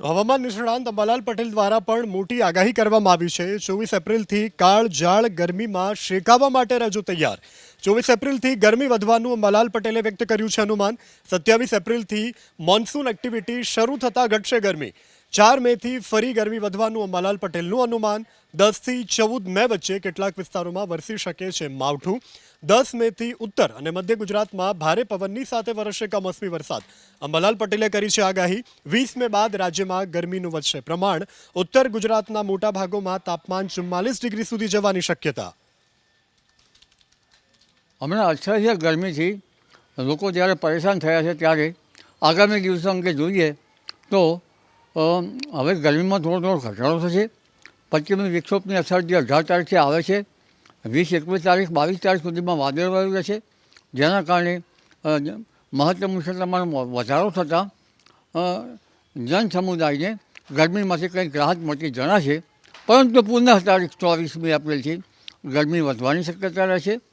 હવામાન નિષ્ણાંત અંબાલાલ પટેલ દ્વારા પણ મોટી આગાહી કરવામાં આવી છે. ચોવીસ એપ્રિલથી કાળ જાળ ગરમીમાં શેકાવા માટે રજૂ તૈયાર. ચોવીસ એપ્રિલથી ગરમી વધવાનું અંબાલાલ પટેલે વ્યક્ત કર્યું છે અનુમાન. સત્યાવીસ એપ્રિલથી મોન્સૂન એક્ટિવિટી શરૂ થતાં ઘટશે ગરમી. ચાર મેથી ફરી ગરમી વધવાનું અંબાલાલ પટેલનું અનુમાન. દસથી ચૌદ મે વચ્ચે કેટલાક વિસ્તારોમાં વરસી શકે છે માવઠું. દસ મેથી ઉત્તર અને મધ્ય ગુજરાતમાં ભારે પવનની સાથે વરસશે કમોસમી વરસાદ. અંબાલાલ પટેલે કરી છે આગાહી. વીસ મે બાદ રાજ્યમાં ગરમીનું વધશે પ્રમાણ. ઉત્તર ગુજરાતના મોટા ભાગોમાં તાપમાન ચુમ્માલીસ ડિગ્રી સુધી જવાની શક્યતા. હમણાં અસહ્ય ગરમીથી લોકો જ્યારે પરેશાન થયા છે ત્યારે આગામી દિવસો અંગે જોઈએ તો હવે ગરમીમાં થોડો થોડો ઘટાડો થશે. પશ્ચિમી વિક્ષોભની અસર જે અઢાર તારીખથી આવે છે, વીસ એકવીસ તારીખ, બાવીસ તારીખ સુધીમાં વાદળવાયું રહેશે. જેના કારણે મહત્તમ ઉષ્ણતામાન વધારો થતાં જન સમુદાયને ગરમીમાંથી કંઈક રાહત મળતી જણાશે. પરંતુ પુનઃ તારીખ ચોવીસમી એપ્રિલથી ગરમી વધવાની શક્યતા રહેશે.